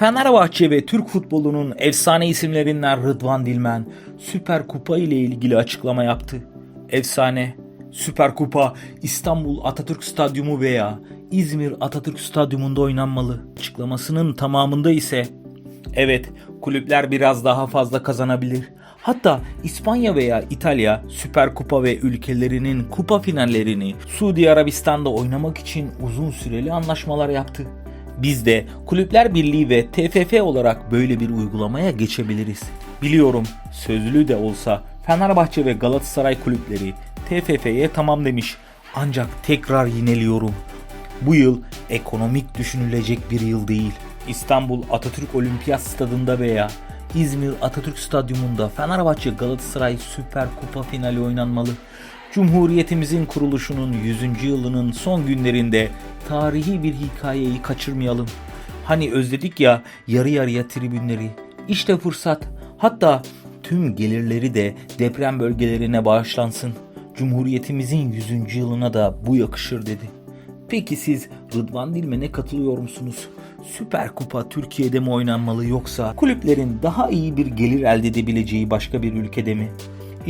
Fenerbahçe ve Türk futbolunun efsane isimlerinden Rıdvan Dilmen Süper Kupa ile ilgili açıklama yaptı. Efsane, Süper Kupa İstanbul Atatürk Stadyumu veya İzmir Atatürk Stadyumunda oynanmalı. Açıklamasının tamamında ise evet kulüpler biraz daha fazla kazanabilir. Hatta İspanya veya İtalya Süper Kupa ve ülkelerinin kupa finallerini Suudi Arabistan'da oynamak için uzun süreli anlaşmalar yaptı. Biz de Kulüpler Birliği ve TFF olarak böyle bir uygulamaya geçebiliriz. Biliyorum sözlü de olsa Fenerbahçe ve Galatasaray kulüpleri TFF'ye tamam demiş. Ancak tekrar yineliyorum. Bu yıl ekonomik düşünülecek bir yıl değil. İstanbul Atatürk Olimpiyat Stadında veya İzmir Atatürk Stadyumunda Fenerbahçe Galatasaray Süper Kupa finali oynanmalı. Cumhuriyetimizin kuruluşunun 100. yılının son günlerinde tarihi bir hikayeyi kaçırmayalım. Hani özledik ya yarı yarıya tribünleri. İşte fırsat. Hatta tüm gelirleri de deprem bölgelerine bağışlansın. Cumhuriyetimizin 100. yılına da bu yakışır dedi. Peki siz Rıdvan Dilmen'e katılıyor musunuz? Süper Kupa Türkiye'de mi oynanmalı yoksa kulüplerin daha iyi bir gelir elde edebileceği başka bir ülkede mi?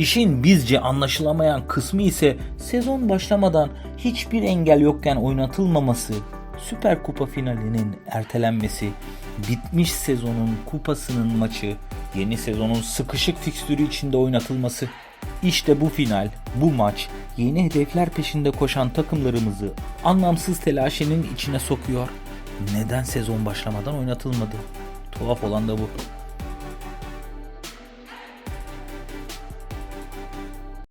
İşin bizce anlaşılamayan kısmı ise sezon başlamadan hiçbir engel yokken oynatılmaması, Süper Kupa finalinin ertelenmesi, bitmiş sezonun kupasının maçı, yeni sezonun sıkışık fikstürü içinde oynatılması. İşte bu final, bu maç yeni hedefler peşinde koşan takımlarımızı anlamsız telaşenin içine sokuyor. Neden sezon başlamadan oynatılmadı? Tuhaf olan da bu.